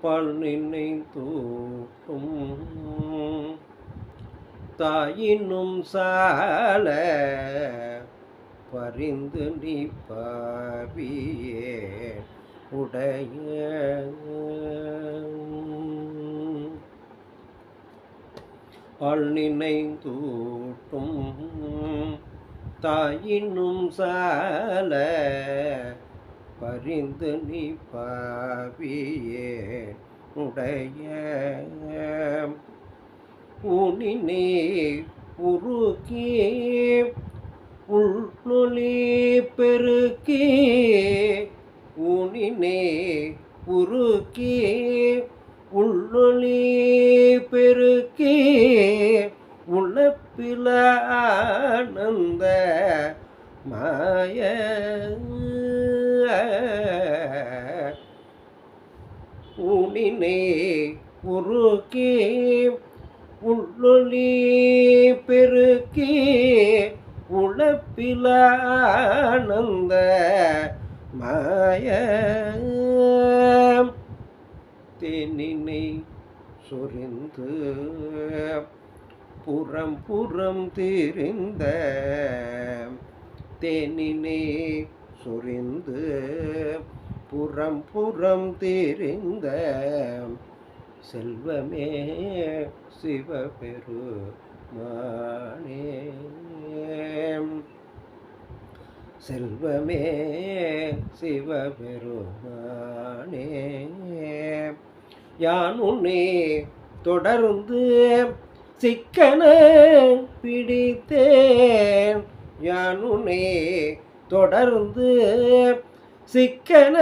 அப்பால் நினை தாயினும் சால பரிந்து நீ பாவியே உடைய ஆள் நினைந்தூட்டும் தாயினும் சால பரிந்து நீ பாவியே உடைய ஊனினே உருக்கி உள்நொலி பெருக்கி ஊனினே உருக்கி உள்நொலி பெருக்கி உழப்பில ஆனந்த மாய ஊனினே உருக்கி உள்ளொளி பெருக்கி உழப்பிலானந்த மாய தேனினை சொரிந்து புறம் புறம் தெரிந்த தேனினை சொரிந்து புறம் புறம் திரிந்த செல்வமே சிவபெருமானே. செல்வமே சிவபெருமானே. யான் உன்னை தொடர்ந்து சிக்கன பிடித்தேன். யான் உன்னை தொடர்ந்து சிக்கன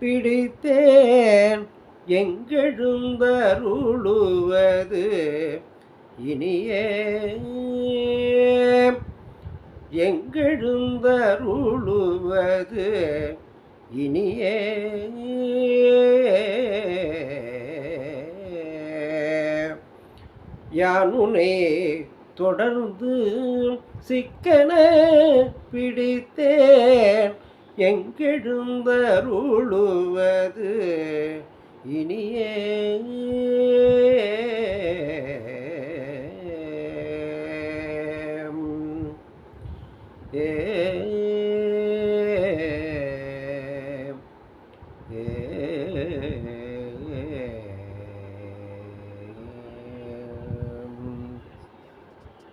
பிடித்தேன். எங்கெழுந்தருளுவது இனியே. எங்கெழுந்தருளுவது இனியே. யானுனே தொடர்ந்து சிக்கன பிடித்தேன். எங்கெழுந்தருளுவது இனியே.